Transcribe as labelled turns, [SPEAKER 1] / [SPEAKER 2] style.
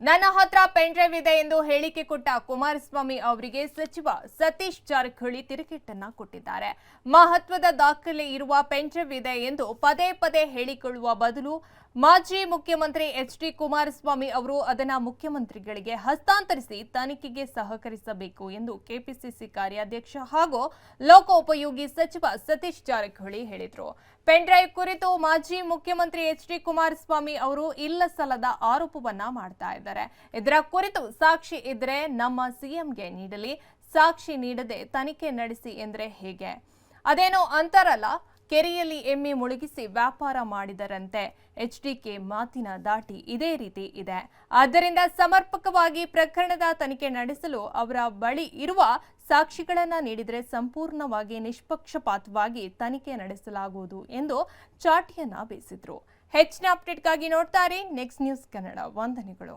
[SPEAKER 1] ನನ್ನ ಹತ್ರ pen drive ಇದೆ ಎಂದು ಹೇಳಿಕೆ ಕೊಟ್ಟ ಕುಮಾರಸ್ವಾಮಿ ಅವರಿಗೆ ಸಚಿವ ಸತೀಶ್ ಜಾರಕಿಹೊಳಿ ತಿರುಗೇಟನ್ನ ಕೊಟ್ಟಿದ್ದಾರೆ. ಮಹತ್ವದ ದಾಖಲೆ ಇರುವ ಪೆನ್ ಡ್ರೈವ್ ಇದೆ ಎಂದು ಪದೇ ಪದೇ ಹೇಳಿಕೊಳ್ಳುವ ಬದಲು ಮಾಜಿ ಮುಖ್ಯಮಂತ್ರಿ ಎಚ್ ಡಿ ಕುಮಾರಸ್ವಾಮಿ ಅವರು ಅದನ್ನ ಮುಖ್ಯಮಂತ್ರಿಗಳಿಗೆ ಹಸ್ತಾಂತರಿಸಿ ತನಿಖೆಗೆ ಸಹಕರಿಸಬೇಕು ಎಂದು ಕೆಪಿಸಿಸಿ ಕಾರ್ಯಾಧ್ಯಕ್ಷ ಹಾಗೂ ಲೋಕೋಪಯೋಗಿ ಸಚಿವ ಸತೀಶ್ ಜಾರಕಿಹೊಳಿ ಹೇಳಿದರು. ಪೆನ್ ಡ್ರೈವ್ ಕುರಿತು ಮಾಜಿ ಮುಖ್ಯಮಂತ್ರಿ ಎಚ್ ಡಿ ಕುಮಾರಸ್ವಾಮಿ ಅವರು ಇಲ್ಲ ಸಲ್ಲದ ಆರೋಪವನ್ನ ಮಾಡ್ತಾ ಇದರ ಕುರಿತು ಸಾಕ್ಷಿ ಇದ್ರೆ ನಮ್ಮ ಸಿಎಂಗೆ ನೀಡಲಿ, ಸಾಕ್ಷಿ ನೀಡದೆ ತನಿಖೆ ನಡೆಸಿ ಎಂದ್ರೆ ಹೇಗೆ? ಅದೇನೋ ಅಂತಾರಲ್ಲ, ಕೆರೆಯಲ್ಲಿ ಎಮ್ಮೆ ಮುಳುಗಿಸಿ ವ್ಯಾಪಾರ ಮಾಡಿದರಂತೆ. ಎಚ್ ಎಚ್ಡಿಕೆ ಮಾತಿನ ದಾಟಿ ಇದೇ ರೀತಿ ಇದೆ. ಆದ್ದರಿಂದ ಸಮರ್ಪಕವಾಗಿ ಪ್ರಕರಣದ ತನಿಖೆ ನಡೆಸಲು ಅವರ ಬಳಿ ಇರುವ ಸಾಕ್ಷಿಗಳನ್ನ ನೀಡಿದರೆ ಸಂಪೂರ್ಣವಾಗಿ ನಿಷ್ಪಕ್ಷಪಾತವಾಗಿ ತನಿಖೆ ನಡೆಸಲಾಗುವುದು ಎಂದು ಚಾಟಿಯನ್ನ ಬೀಸಿದ್ರು. ಹೆಚ್ಚಿನ ಅಪ್ಡೇಟ್ಗಾಗಿ ನೋಡ್ತಾರೆ ನೆಕ್ಸ್ಟ್ ನ್ಯೂಸ್ ಕನ್ನಡ ವಂದನೆಗಳು.